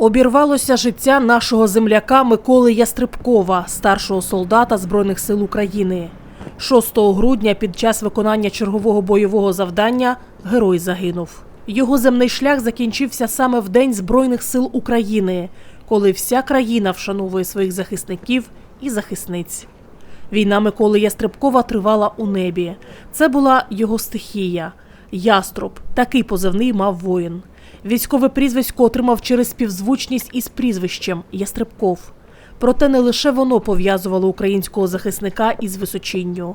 Обірвалося життя нашого земляка Миколи Ястребкова, старшого солдата Збройних сил України. 6 грудня під час виконання чергового бойового завдання герой загинув. Його земний шлях закінчився саме в День Збройних сил України, коли вся країна вшановує своїх захисників і захисниць. Війна Миколи Ястребкова тривала у небі. Це була його стихія. Яструб такий позивний мав воїн. Військове прізвисько отримав через співзвучність із прізвищем Ястребков. Проте не лише воно пов'язувало українського захисника із височинню.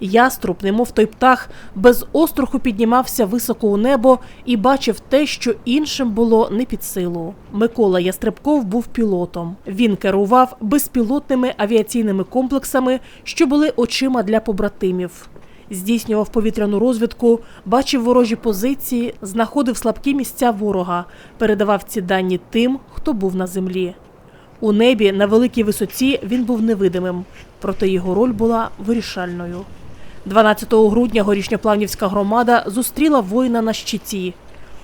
Яструб, немов той птах, без остраху піднімався високо у небо і бачив те, що іншим було не під силу. Микола Ястребков був пілотом. Він керував безпілотними авіаційними комплексами, що були очима для побратимів. Здійснював повітряну розвідку, бачив ворожі позиції, знаходив слабкі місця ворога, передавав ці дані тим, хто був на землі. У небі на великій висоті він був невидимим, проте його роль була вирішальною. 12 грудня горішньоплавнівська громада зустріла воїна на щиті.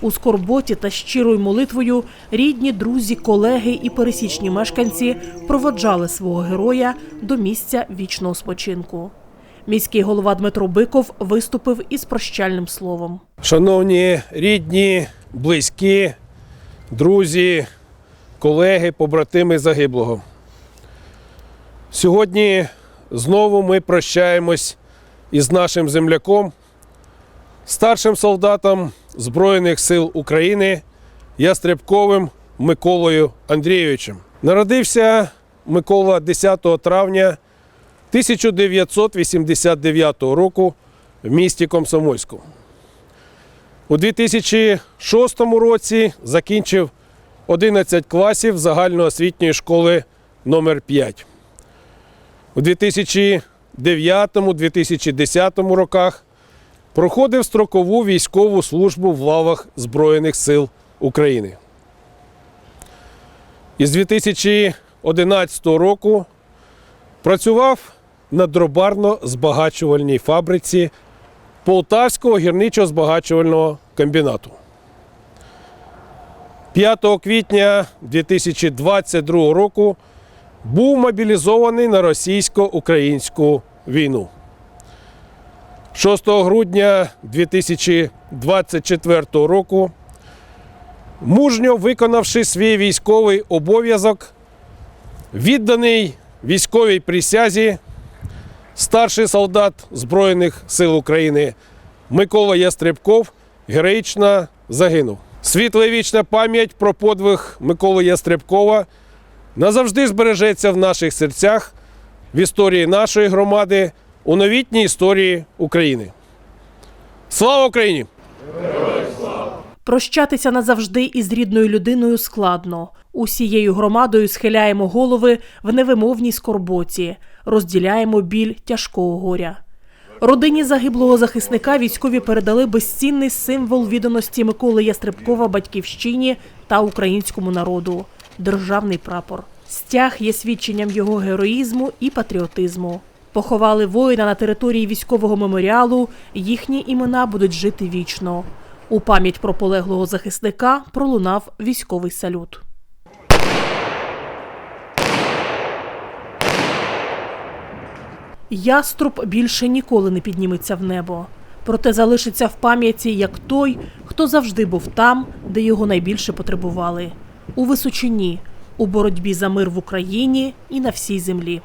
У скорботі та щирою молитвою рідні, друзі, колеги і пересічні мешканці проводжали свого героя до місця вічного спочинку. Міський голова Дмитро Биков виступив із прощальним словом. Шановні рідні, близькі, друзі, колеги, побратими загиблого. Сьогодні знову ми прощаємось із нашим земляком, старшим солдатом Збройних сил України Ястребковим Миколою Андрійовичем. Народився Микола 10 травня 1989 року в місті Комсомольську. У 2006 році закінчив 11 класів загальноосвітньої школи номер 5 У 2009-2010 роках проходив строкову військову службу в лавах Збройних сил України. Із 2011 року працював на дробарно-збагачувальній фабриці Полтавського гірничо-збагачувального комбінату. 5 квітня 2022 року був мобілізований на російсько-українську війну. 6 грудня 2024 року, мужньо виконавши свій військовий обов'язок, відданий військовій присязі, старший солдат Збройних сил України Микола Ястребков героїчно загинув. Світла вічна пам'ять про подвиг Миколи Ястребкова назавжди збережеться в наших серцях, в історії нашої громади, у новітній історії України. Слава Україні! Прощатися назавжди із рідною людиною складно. Усією громадою схиляємо голови в невимовній скорботі, розділяємо біль тяжкого горя. Родині загиблого захисника військові передали безцінний символ відданості Миколи Ястребкова батьківщині та українському народу державний прапор. Стяг є свідченням його героїзму і патріотизму. Поховали воїна на території військового меморіалу. Їхні імена будуть жити вічно. У пам'ять про полеглого захисника пролунав військовий салют. Яструб більше ніколи не підніметься в небо, проте залишиться в пам'яті як той, хто завжди був там, де його найбільше потребували у височині, у боротьбі за мир в Україні і на всій землі.